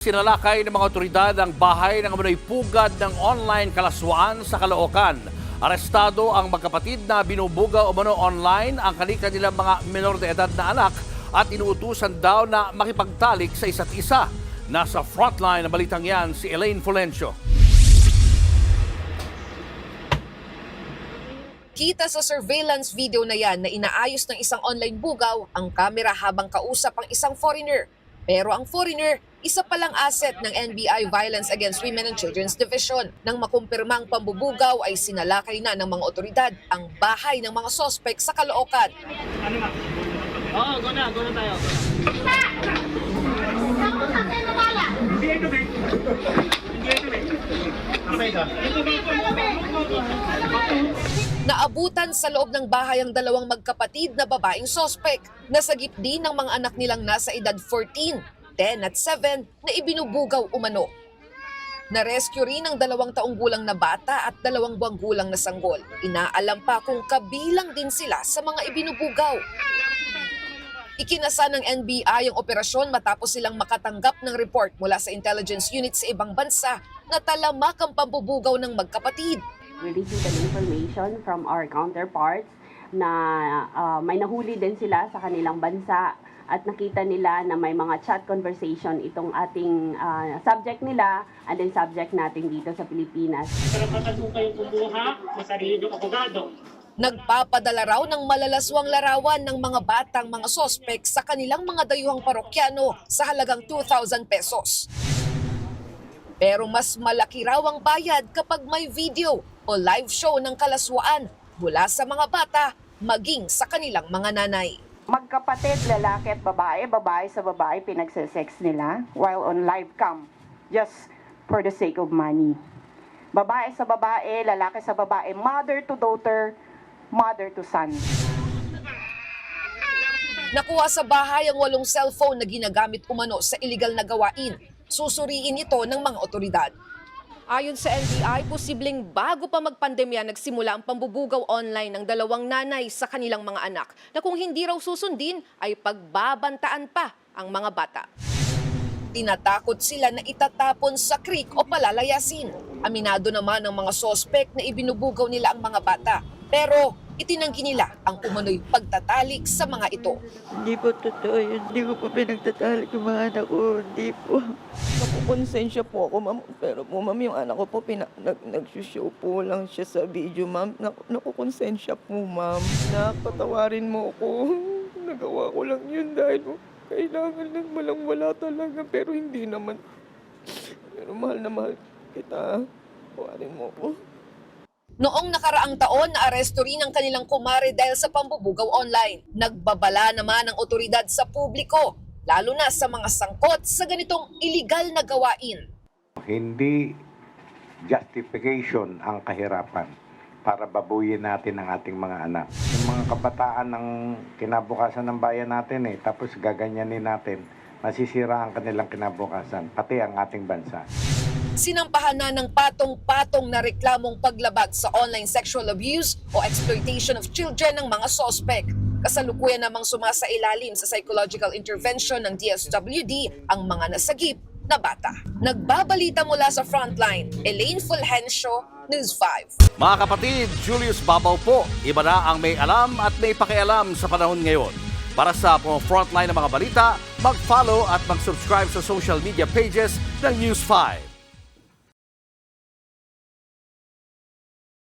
Sinalakay ng mga otoridad ang bahay ng umano'y pugad ng online kalaswaan sa Caloocan. Arestado ang magkapatid na binubuga umano online ang kanika nilang mga menor de edad na anak at inuutusan daw na makipagtalik sa isa't isa. Nasa frontline ng balitang yan si Elaine Fulencio. Kita sa surveillance video na yan na inaayos ng isang online bugaw ang kamera habang kausap ang isang foreigner. Pero ang foreigner, isa palang asset ng NBI Violence Against Women and Children's Division. Nang makumpirmang pambubugaw ay sinalakay na ng mga otoridad ang bahay ng mga sospek sa Caloocan. Oo, go na, go na tayo. Naabutan sa loob ng bahay ang dalawang magkapatid na babaeng sospek. Nasagip din ng mga anak nilang nasa edad 14, 10 at 7 na ibinubugaw umano. Narescue rin ang dalawang taong gulang na bata at dalawang buwang gulang na sanggol. Inaalam pa kung kabilang din sila sa mga ibinubugaw. Ikinasa ng NBI ang operasyon matapos silang makatanggap ng report mula sa intelligence unit sa ibang bansa na talamak ang pambubugaw ng magkapatid. We received an information from our counterparts na ah, may nahuli din sila sa kanilang bansa at nakita nila na may mga chat conversation itong ating ah, subject nila and then subject natin dito sa Pilipinas. Karapatan mo kayong kumuha sa sarili ng abogado. Nagpapadala raw ng malalaswang larawan ng mga batang mga sospek sa kanilang mga dayuhang parokyano sa halagang 2,000 pesos. Pero mas malaki raw ang bayad kapag may video o live show ng kalaswaan mula sa mga bata maging sa kanilang mga nanay. magkapatid, lalaki at babae, babae sa babae, pinagsisex nila while on live cam just for the sake of money. Babae sa babae, lalaki sa babae, mother to daughter, mother to son. Nakuha sa bahay ang walong cellphone na ginagamit umano sa iligal na gawain. Susuriin ito ng mga otoridad. Ayon sa NBI, posibleng bago pa magpandemya nagsimula ang pambubugaw online ng dalawang nanay sa kanilang mga anak na kung hindi raw susundin ay pagbabantaan pa ang mga bata. Tinatakot sila na itatapon sa creek o palalayasin. Aminado naman ng mga sospek na ibinubugaw nila ang mga bata. Pero itinanggi nila ang umano'y pagtatalik sa mga ito. Hindi po totoo yun. Hindi ko po pinagtatalik yung mga anak ko. Hindi po. Nakukonsensya po ako, ma'am. Pero po, ma'am, yung anak ko po, pina, nag, nagsushow po lang siya sa video, ma'am. Nak, nakukonsensya po, ma'am. Nakatawarin mo ako. Nagawa ko lang yun dahil po, kailangan lang walang wala talaga. Pero hindi naman. Pero mahal na mahal kita. Tawarin mo ako. Noong nakaraang taon, naaresto rin ang kanilang kumare dahil sa pambubugaw online. Nagbabala naman ang otoridad sa publiko, lalo na sa mga sangkot sa ganitong iligal na gawain. Hindi justification ang kahirapan para babuyin natin ang ating mga anak. Yung mga kabataan ng kinabukasan ng bayan natin eh, tapos gaganyanin natin, masisira ang kanilang kinabukasan, pati ang ating bansa. Sinampahan na ng patong-patong na reklamong paglabag sa online sexual abuse o exploitation of children ng mga sospek. Kasalukuyan namang sumasailalim sa psychological intervention ng DSWD ang mga nasagip na bata. Nagbabalita mula sa frontline, Elaine Fulgencio, News 5. Mga kapatid, Julius Babaw po. Iba na ang may alam at may pakialam sa panahon ngayon. Para sa mga frontline ng mga balita, mag-follow at mag-subscribe sa social media pages ng News 5.